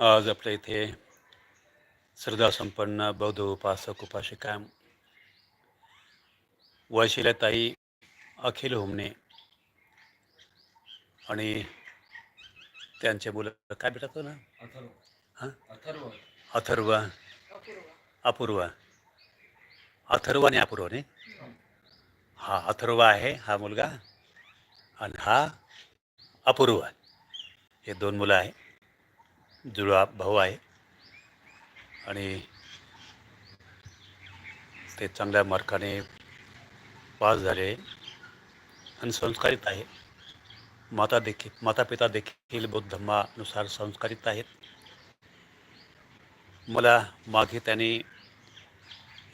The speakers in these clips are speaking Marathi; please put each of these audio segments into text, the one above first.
आज आपल्या इथे श्रद्धासंपन्न बौद्ध उपासक उपासिका वैशिल्याताई अखिल हुमणे आणि त्यांचे मुलं. काय भेटत ना? अथर्व. हां? अथर्व. अथर्व. अपूर्व. अथर्व आणि अपूर्व नाही हा अथर्व आहे हा मुलगा आणि हा अपूर्व. हे दोन मुलं आहे जुळा भाऊ आहे. आणि ते चांगल्या मार्काने पास झाले आणि संस्कारित आहे. माता देखील माता पिता देखील बौद्ध धर्मानुसार संस्कारित आहेत. मला मागे त्याने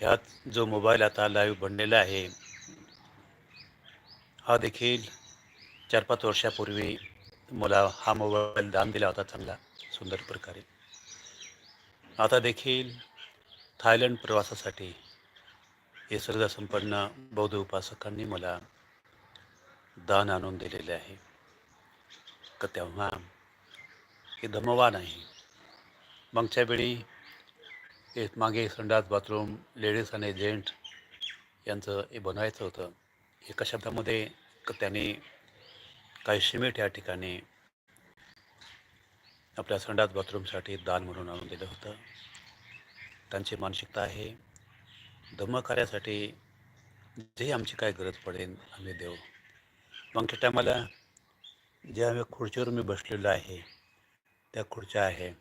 ह्यात जो मोबाईल आता लाईव्ह बनलेला आहे हा देखील चार पाच वर्षापूर्वी मला हा मोबाईल दान दिला होता चांगला. सुंदर प्रकारे. आता देखील थायलंड प्रवासासाठी हे संपन्न बौद्ध उपासकांनी मला दान आणून दिलेले आहे. का तेव्हा हे धमवा नाही. मागच्या वेळी मागे संडास बाथरूम लेडीज आणि जेंट यांचं हे बनवायचं होतं. एका शब्दामध्ये क त्यांनी काही सिमेंट या ठिकाणी आपल्या संडास बाथरूमसाठी दान म्हणून आणून दिलं होतं. त्यांची मानसिकता आहे. धम्मकार्यासाठी जे आमची काय गरज पडेल आम्ही देऊ. मग त्या टायमाला जे आम्ही खुर्चीवर मी बसलेलो आहे त्या खुर्च्या आहे.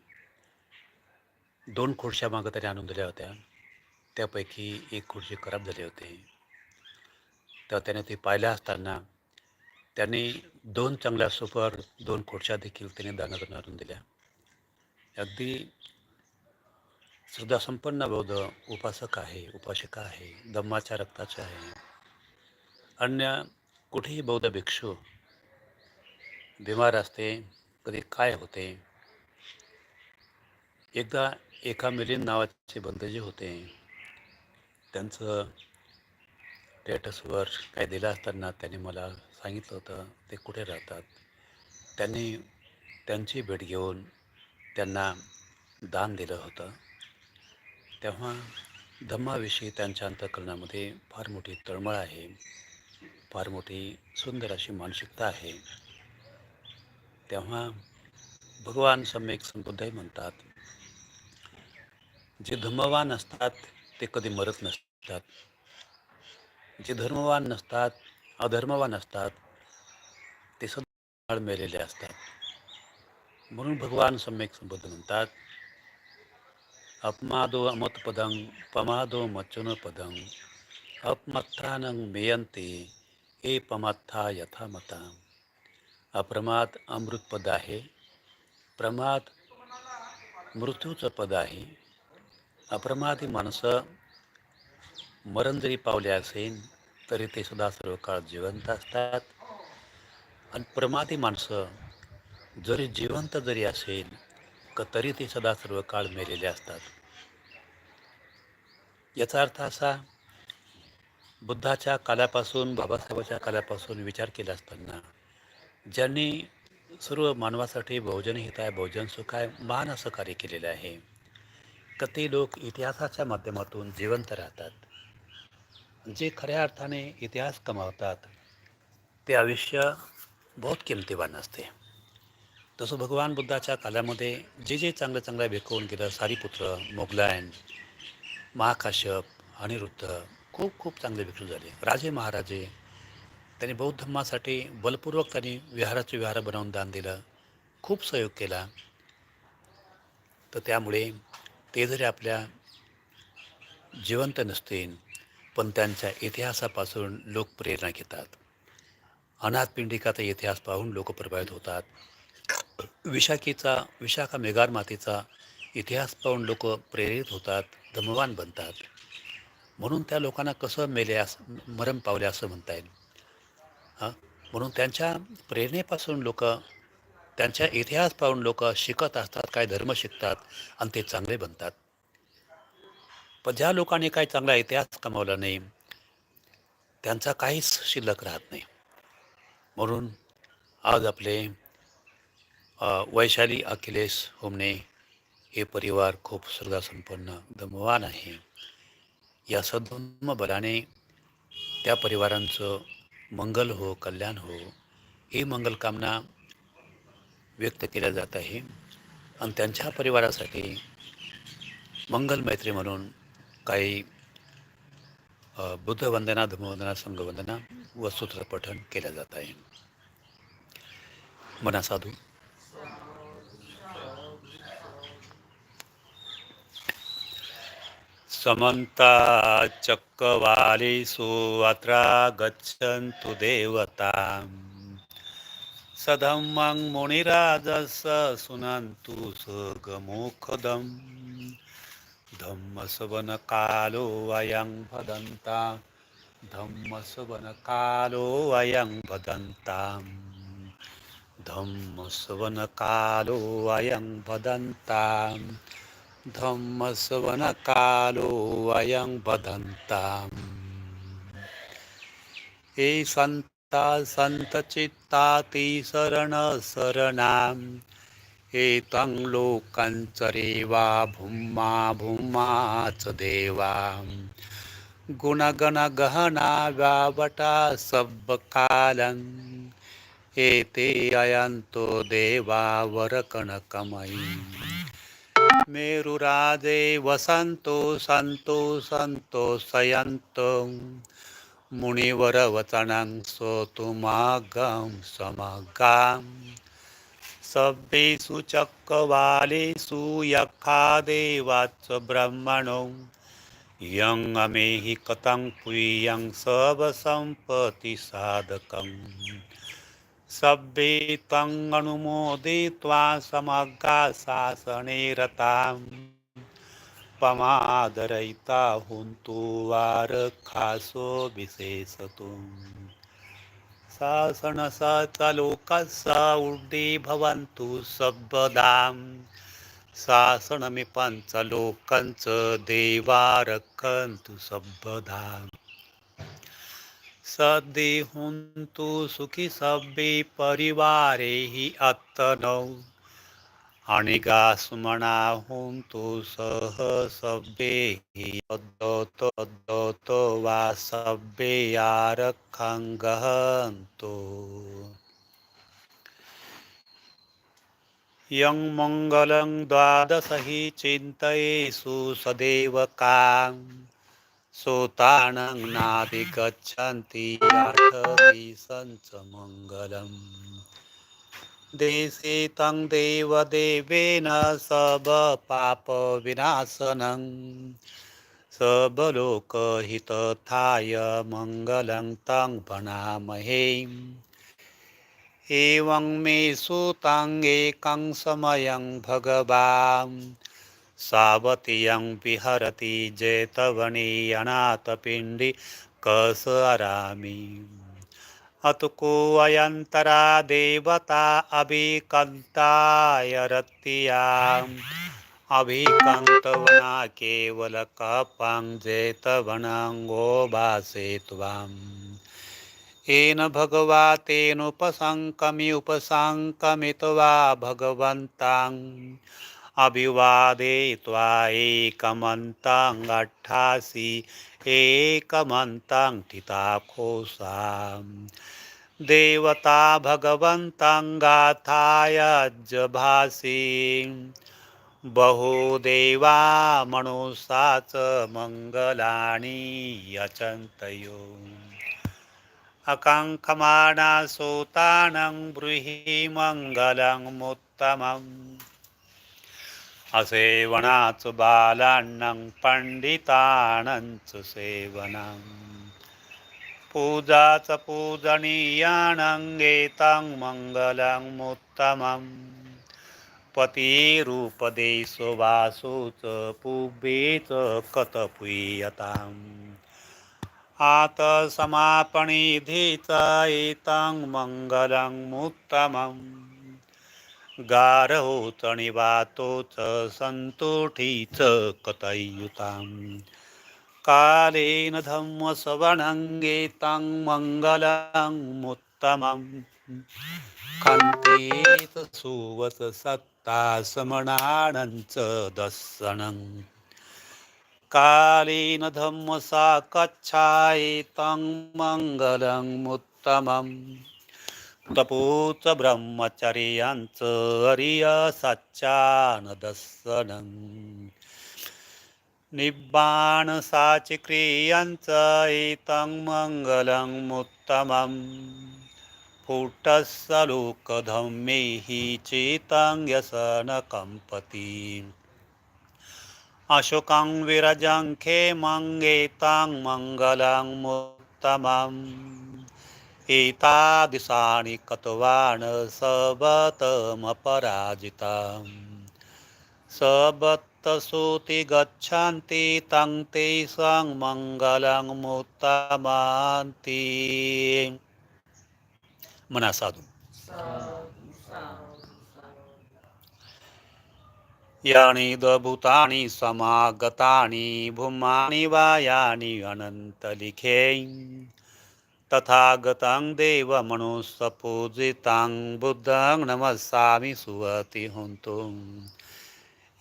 दोन खुर्च्या मागं त्याने आणून दिल्या होत्या. त्यापैकी एक खुर्ची खराब झाली होती. तेव्हा त्याने ती पाहिल्या असताना त्यांनी दोन चांगल्या सुपर दोन खुर्च्या देखील त्याने दानातून आणून दिल्या. अगदी श्रद्धासंपन्न बौद्ध उपासक आहे उपासिका आहे दम्माच्या रक्ताचे आहे. अन्य कुठेही बौद्ध भिक्षू बिमार असते कधी काय होते एकदा एका मिलिंद नावाचे बंद जे होते त्यांचं स्टेटसवर काय दिलं असताना त्यांनी मला सांगितलं होतं ते कुठे राहतात? त्यांनी त्यांची भेट घेऊन त्यांना दान दिलं होतं. तेव्हा धम्माविषयी त्यांच्या अंतकरणामध्ये फार मोठी तळमळ आहे फार मोठी सुंदर अशी मानसिकता आहे. तेव्हा भगवान सम्यक संबुद्धही म्हणतात जे धर्मवान असतात ते कधी मरत नसतात. जे धर्मवान नसतात अधर्मवान असतात ते सदा मेलेले असतात. म्हणून भगवान सम्यक संबोध म्हणतात अपमादो अमतपदं पमादो मचन पदंग अपमत्थानं मेयंते ए पमत्था यथामता अप्रमाद अमृत पद आहे प्रमाद मृत्यूचं पद आहे अप्रमादी माणसं मरण जरी पावले असेल तरी ते सुद्धा सर्व काळ जिवंत असतात. आणि प्रमादी माणसं जरी जिवंत जरी असेल का तरी ते सदा सर्व काळ मेलेले असतात. याचा अर्थ असा बुद्धाच्या कालापासून बाबासाहेबाच्या कालापासून विचार केला असताना ज्यांनी सर्व मानवासाठी भोजन हित आहे भोजन सुख आहे महान असं कार्य केलेलं आहे का ते लोक इतिहासाच्या माध्यमातून जिवंत राहतात. जे खऱ्या अर्थाने इतिहास कमावतात ते आयुष्य बहुत किमतीवान असते. तसं भगवान बुद्धाच्या कालामध्ये जे जे चांगलं चांगलं भेकवून गेलं सारीपुत्र मोगलायन महाकाश्यप अनिरुद्ध खूप खूप चांगले भिक्षू झाले. राजे महाराजे त्यांनी बौद्ध धर्मासाठी बलपूर्वक त्यांनी विहाराचे विहार बनवून दान दिलं खूप सहयोग केला. तर त्यामुळे ते जरी आपल्या जिवंत नसतील पण त्यांच्या इतिहासापासून लोक प्रेरणा घेतात. अनाथपिंडिकाचा इतिहास पाहून लोक प्रभावित होतात. विशाखीचा विशाखा मेघार मातेचा इतिहास पाहून लोक प्रेरित होतात धमवान बनतात. म्हणून त्या लोकांना कसं मेले असं मरण पावले असं म्हणता येईल? हां? म्हणून त्यांच्या प्रेरणेपासून लोक त्यांच्या इतिहास पाहून लोक शिकत असतात काय धर्म शिकतात आणि ते चांगले बनतात. पण ज्या लोकांनी काही चांगला इतिहास कमावला नाही. त्यांचा काहीच शिल्लक राहत नाही. म्हणून आज आपले वैशाली अखिलेश होमने हे परिवार खूप श्रद्धासंपन्न दमवान आहे. या सद्म बलाने त्या परिवारांचं मंगल हो कल्याण हो ही मंगलकामना व्यक्त केल्या जात आहे. आणि त्यांच्या परिवारासाठी मंगल मैत्री म्हणून काही बुद्धवंदना धर्मवंदना संघवंदना व सूत्रपठन केलं जात आहे. मना साधू. समन्ता चक्रवालेषु अत्र गच्छन्तु देवता। सधम्मं मुनिराजस सुनन्तु सुगमुखदम् धम्मसवनकालो अयं भदन्ता धम्मसवनकालो अयं भदन्ताम् धम्मसवनकालो अयं भदन्ताम् धम्मसवनकालो अयं भदन्ताम् हे संता संतचित्ताति शरण शरणाम् लोकांच रेवा भुम्मा भुम्माच देवा. गुणगणगहना व्यावटा सब्बकालन् एते अयन्तो देवा वरकणकमयी मेरुराजे वसन्तो सन्तो सन्तो सयन्तो मुनिवरवचनं सोतुमागं समगाम्. सभ्येषु चक्रवालेषु यखा देवाच ब्रह्मणो। यं अमेहि कथं पुयं सर्वसम्पत्तिसाधकम् सभ्ये तं अनुमोदित्वा समग्रा शासने रताम्। पमादरयिता हुन्तु वारखासो विशेषतु लोकासा उड्डी भवन्तु सर्वदां शासनमि लोकांचं देवा रक्षन्तु सबदाम सद्दे हुन्तु सुखी सब्बे परिवारे हि अत्तनौ अणिगा सुमना हुन्तु सह सभ्ये हि अद्दोतो वा सभ्ये आरक्षं यं मङ्गलं द्वादश हि चिन्तयेषु सदेवकां। सोतानं नाभिगच्छन्ति सञ्च मङ्गलम्। देशे तं देवदेवेन सब पापविनाशनं। सबलोकहितथाय मङ्गलं तं भणामहे। एवं मे सुतं एकं समयं भगवान्। सावतीयं विहरति जेतवने अनाथपिण्डि कसरामि अतुको अयन्तरा देवता अभिकन्ताय रत्याम्। अभिकन्तवना केवलकपां जेतवनाङ्गो भासे त्वाम् येन भगवा तेनुपसङ्कमि उपसङ्कमित्वा भगवन्ताम्। अभिवादयित्वा एकमन्तं अट्ठासि एकमन्तं देवता भगवन्तं गाथाय जभासि। बहुदेवा मनुषा च मङ्गलानि यचन्तयो। अकाङ्क्षमाणा सोतानं ब्रूहि मङ्गलमुत्तमम् असेवनाच बालान्नं पण्डितानञ्च सेवनं. पूजाच पूजनीयानङ्गेतं मङ्गलमुत्तमम् पतिरूपदेशो वासो च पूबेच च कतपुयताम् आतसमापणिधि च एतं मङ्गलमुत्तमम् च निवातो च सन्तोषी च कतयुताम्। कालेन धम्मसवणङ्गेतं मङ्गलमुत्तमम् कन्तेत सुवत सत्ता समणानंच दर्शनं कालेन धम्म साकच्छायितं मङ्गलं मुत्तमम् तपोच ब्रह्मचर्यांचं हरिय सच्चानदसन निब्बाण साची क्रियांचं एतं मङ्गलं मुत्तमम्। फुटस्सलोकधम्मे हि चेतं व्यसन कंपती अशोकं विरजं मुत्तमम्। एता दिसाणि मुत्तमम् एतादिशानि कतवान् सबत्तसूति गच्छन्ति तं तेषां मङ्गलं मुत्तमान्ति मना साधू। यानि दभूतानि समागतानि भूमानि वा यानि अनन्तलिखे तथागतं देवमनुसपूजितां बुद्धं नमस्सामि सुवति हुन्तु।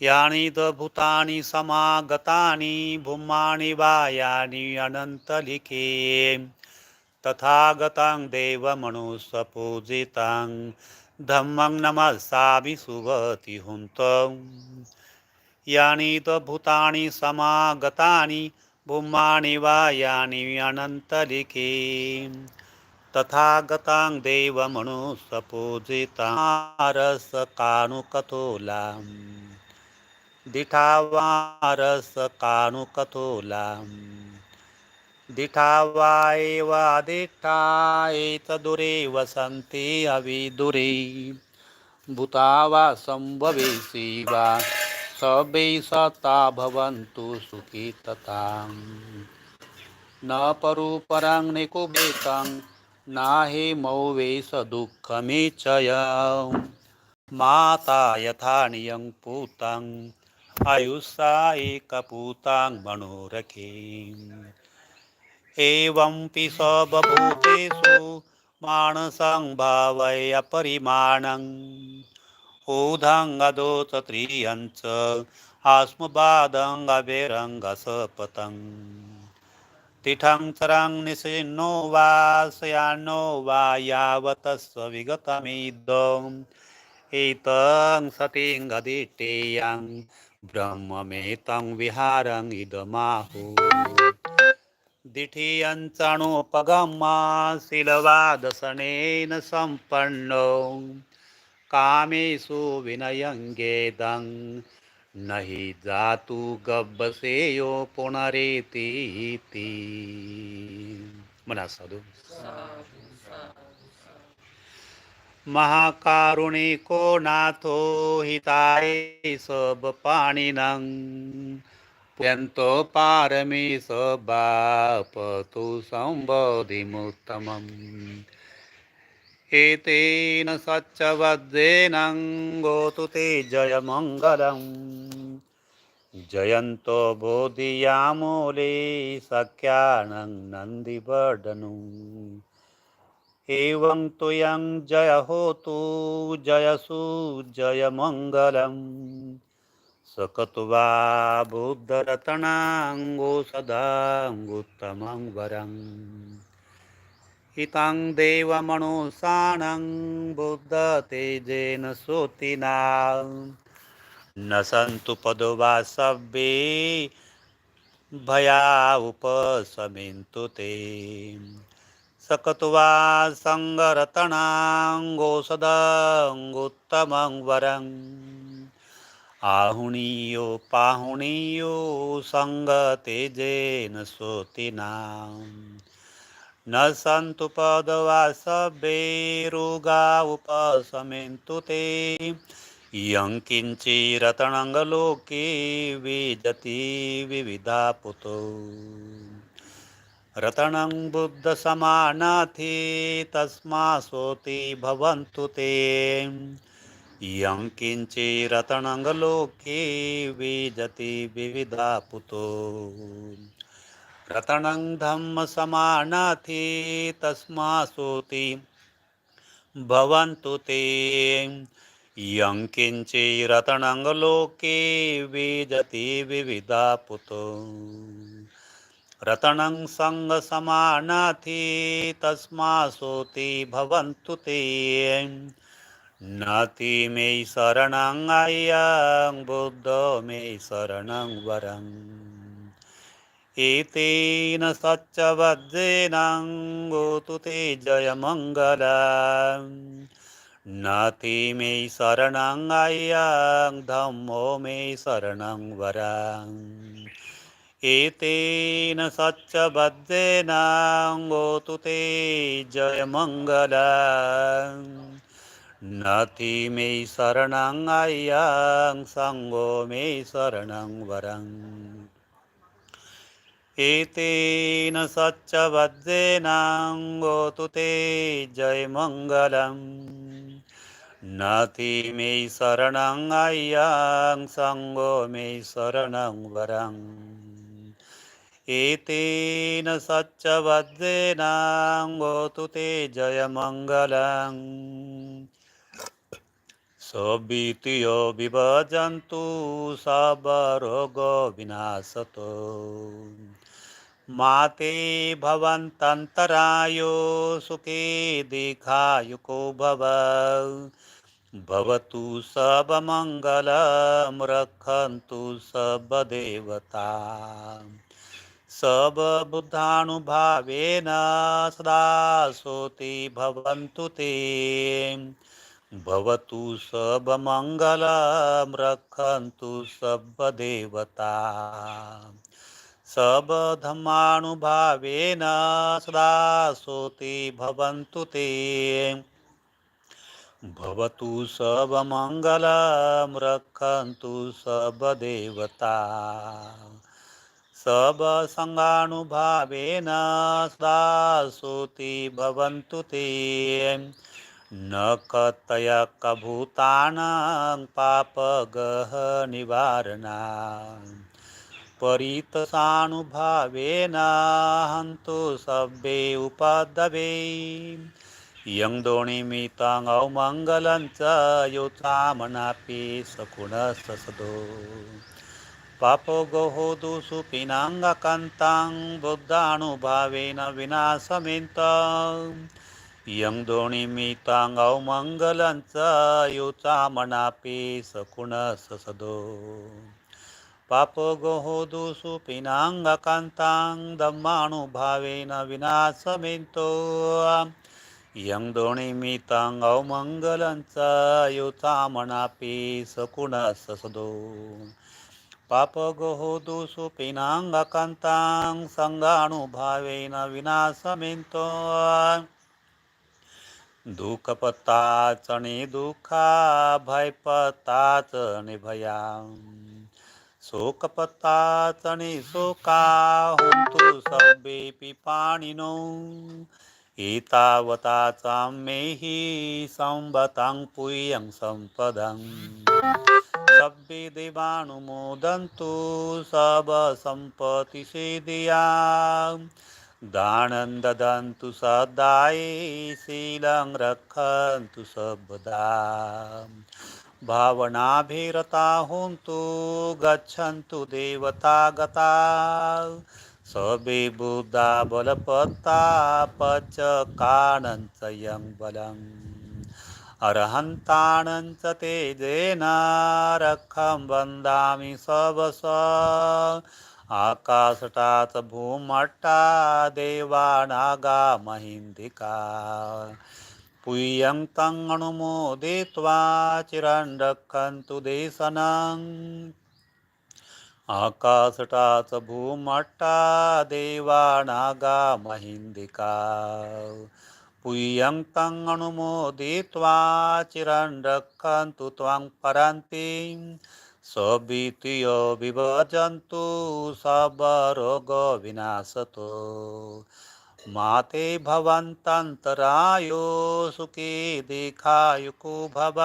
यानि भूतानि समागतानि भूमानि वा यानि अनन्तलिखे। तथागतं देवमनुसपूजितां धम्मं नमस्सामि सुवति हुन्तौ। यानि भूतानि समागतानि भूमाणि वा यानि अनन्तलिके तथागतां देवमनुसपूजितां रसकानुकतोलाम् दिठावारसकानुकतोलाम् दिठा वा एव दिष्ठा एतदुरे वसन्ति अविदुरे। भूता वा सम्भवेसि वा सबै सता भवन्तु सुखी तथा न परुपरं निकुबेतं नाहि मौवेश दुःखमेचय माता यथा नियं पूतं आयुषा एकपूतां मनोरखीम् एवंपि सबभूतेषु मानसं भावय अपरिमाणम् ऊधङ्गदोच त्रियांच आस्मबादङ्गवेरङ्गसपतम् तिठं चरं निशिन्नो वा शयानो वा यावतस्व विगतमिदम् एतं सतिङ्गदिष्टेयं ब्रह्ममेतं विहारं इदमाहु। दिठियञ्चणोपगमा शिलवादसनेन सम्पन्नो। कामेसु विनयंगेदं न हि जातु गब्बसेयो पुनरेतीति मना साधू। महाकारुणिको नाथो हिताय सबपाणिनं पुयन्तो पारमेश बापतु सम्बोधिमुत्तमम् एतेन सच्चवद्रेण ते जयमङ्गलम् जयन्तो बोधियामूले सख्यानं नन्दिवर्धनु एवं तु यं जय होतु जयसु जयमङ्गलम् सकत्वा बुद्धरतनाङ्गो सदाङ्गुत्तमं वरम्। हितां देवमनुसानं बुद्धतेजेन सोतिना। न सन्तु पदुवासव्ये भया उपशमिन्तु ते। सकत्वा सङ्गरतणाङ्गोषदाङ्गुत्तमं वरम्। आहुणीयो पाहुणीयो सङ्गतेजेन सोतिनाम्। न सन्तु पदवा उपशमेन्तु ते। यं किञ्चिरतणङ्गलोके विजति विविधा पुतो रतनं बुद्धसमानाथि तस्मासोति भवन्तु ते। यं किञ्चिरतणङ्गलोके विजति विविधा पुतो रतनं धम्मसमानाथि तस्मासोति। भवन्तु ते। यं रतनं लोके विजति विविधा पुतो। रतनं सङ्गसमानाथि तस्मासोति भवन्तु ते। नाति मे शरणं अयं बुद्धो मे शरणं वरम्। एतेन सच्चवज्रेण गोतु ते जयमङ्गलम् नाति मे शरणं अयं धम्मो मे शरणं वरम् एतेन सच्चबद्धेन गोतु ते जयमङ्गलम् नाति मे शरणं अयं सङ्गो मे शरणं वरम्। एतेन सच्चबद्धेन गोतु ते जयमङ्गलम् नाति मे शरणं अयं सङ्गो मे शरणं वरम्। एतेन सच्चबद्धेन गोतु ते जयमङ्गलम् सोबीतियो विभजन्तु सबरोगो विनाशतो। माते भवन्तन्तरायो सुखे दीर्घायुको भव। भवतु सबमङ्गलं रक्षन्तु सबदेवता सबबुद्धानुभावेन सदा सोति भवन्तु ते। भवतु सबमङ्गलं रक्षन्तु सबदेवता सबधमानुभावेन सदा सोति भवन्तु ते। भवतु सबमङ्गलं रक्षन्तु सबदेवता। सबसङ्गानुभावेन सदा सोति भवन्तु ते। न कतय कभूतानां पापगहनिवारणा परितसानुभावेनाहन्तु सभ्ये उपादवे यं दोणिमितं औमङ्गलं च योचामनापि सकुणसदो पापो गोहो दुसुपिनाङ्गकान्तां बुद्धानुभावेन विनाशमिन्त। यं दोणिमितां औमङ्गलं च योचामनापि सकुणसदो पापो गोहो दुसुपिनाङ्गकान्तां दम्मानुभावेन विनाशमेन्तो। यं दोणिमितां औमङ्गलं च योचामनापि सकुणसदो पापगोहो दुसुपिनाङ्गकान्तां सङ्गानुभावेन विनाशमेन्तो। नि दुःखा भयपत्ताचणे भया शोकपत्ताचणे शोका हन्तु सर्वेऽपि पाणिनो। एतावता च मेहि संवतां पुयं सम्पदं सभ्ये देवानुमोदन्तु सबसम्पत्तिसिद्धिया दानं ददन्तु सदाये शीलं रक्षन्तु सर्वदा भावनाभिरता हुन्तु गच्छन्तु देवता गता। सबे बुद्धा बलपत्ता पचकानञ्च यं बलम् अर्हन्ताणञ्च तेजेन रक्षं वन्दामि सबस। आकाशटात् भूमट्टा देवानागा महिन्दिका पुय्यं तं अनुमोदित्वा चिरं रक्षन्तु देशनम् आकाशटाच भूमट्टा देवानागा महिन्दिका पुय्यं तं अनुमोदित्वा चिरं रक्षन्तु त्वं परान्तिं स्वभीतियो विभजन्तु सबरोगविनाशतो माते भवन्तन्तरायो सुखी देखायुको भव।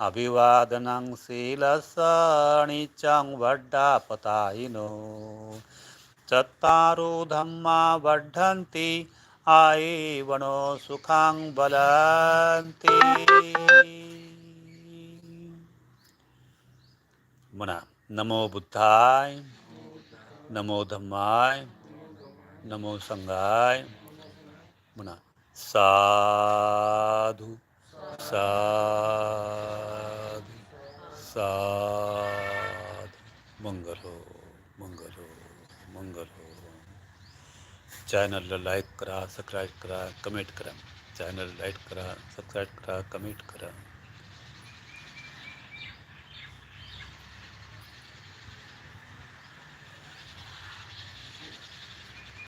अभिवादनं शीलसणिचं वड्डापतायिनो चत्तारो धम्मा वर्धन्ति आयेवनो सुखां बलन्ति। म्हणा नमो बुद्धाय नमो धम्माय। नमो संगाय म्हणा. साधू साधू साधू. मंगल हो मंगल हो मंगल. हो चॅनलला लाईक करा सबस्क्राईब करा कमेंट करा. चॅनल लाईक करा सबस्क्राईब करा कमेंट करा.